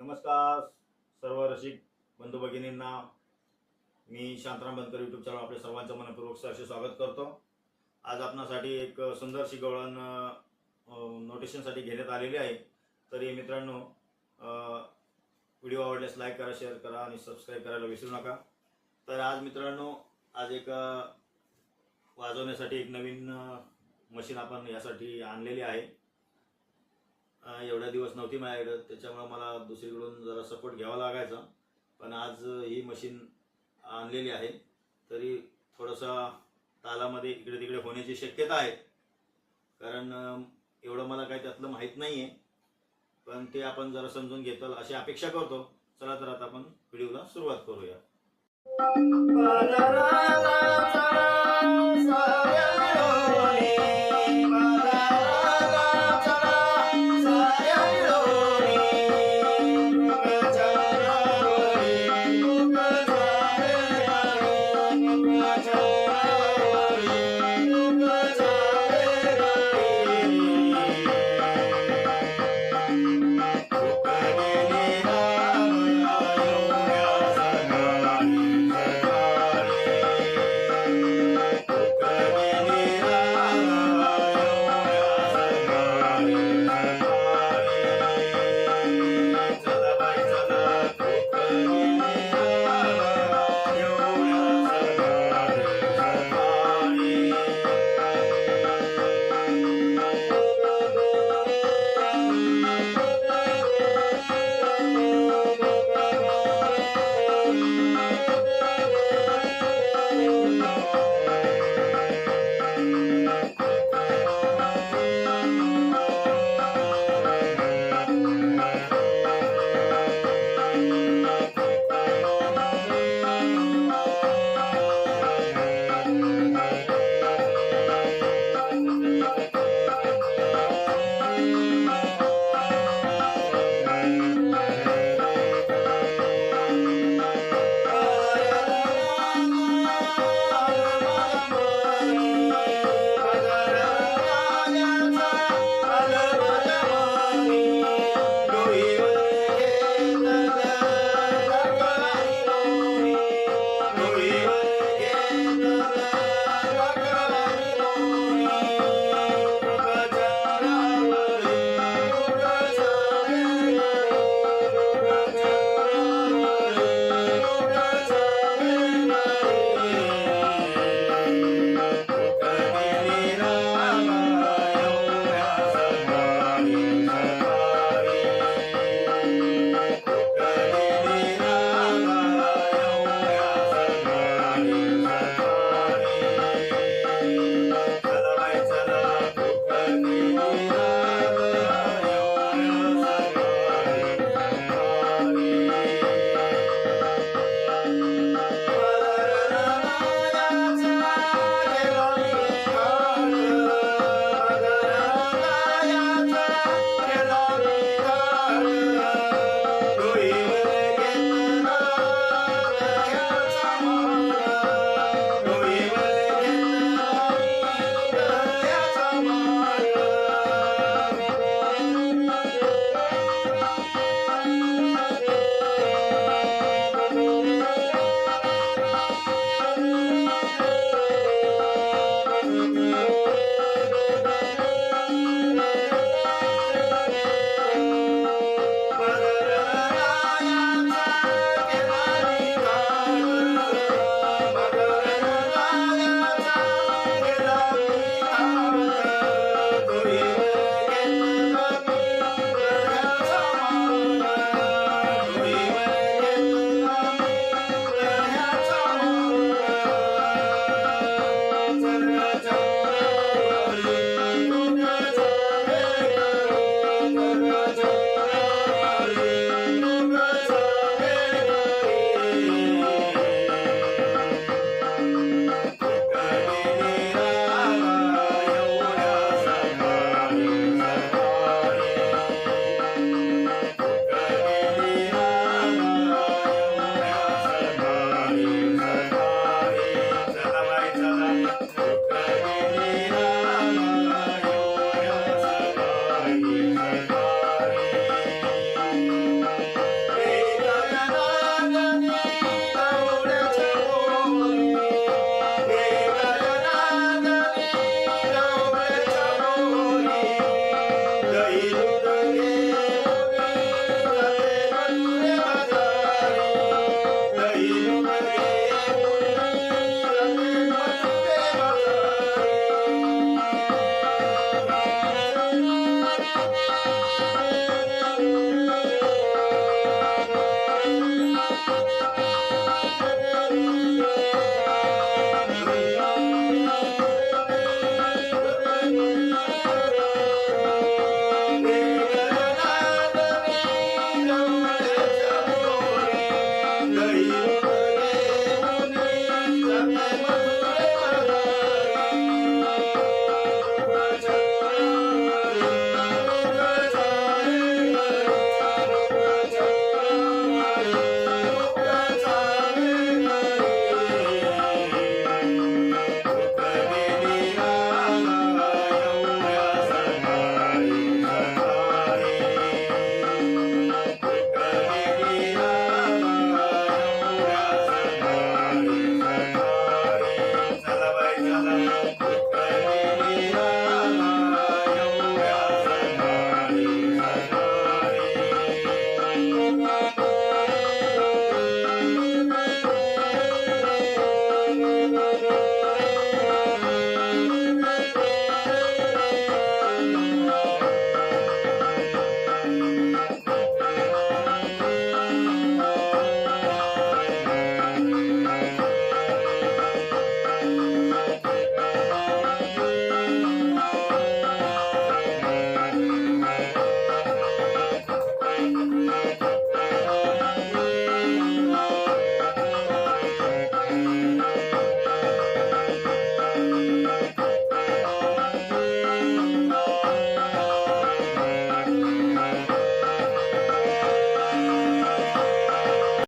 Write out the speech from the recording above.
नमस्कार सर्व रसिक बंधू भगिनींना. मी शांतराम बनकर युट्यूब चॅनल आपल्या सर्वांचं मनपूर्वक सहर्ष स्वागत करतो. आज आपणासाठी एक सुंदरशी गवळण नोटिशनसाठी घेण्यात आलेली आहे. तरी मित्रांनो व्हिडिओ आवडल्यास लाईक करा शेअर करा आणि सबस्क्राईब करायला विसरू नका. तर आज मित्रांनो आज एक वाजवण्यासाठी एक नवीन मशीन आपण यासाठी आणलेली आहे. एवढ्या दिवस नव्हती माझ्याकडे. त्याच्यामुळे मला दुसरीकडून जरा सपोर्ट घ्यावा लागायचा. पण आज ही मशीन आणलेली आहे. तरी थोडंसं तालामध्ये इकडे तिकडे होण्याची शक्यता आहे. कारण एवढं मला काही त्यातलं माहीत नाही आहे पण ते आपण जरा समजून घेतो अशी अपेक्षा करतो. चला तर आता आपण व्हिडिओला सुरुवात करूया.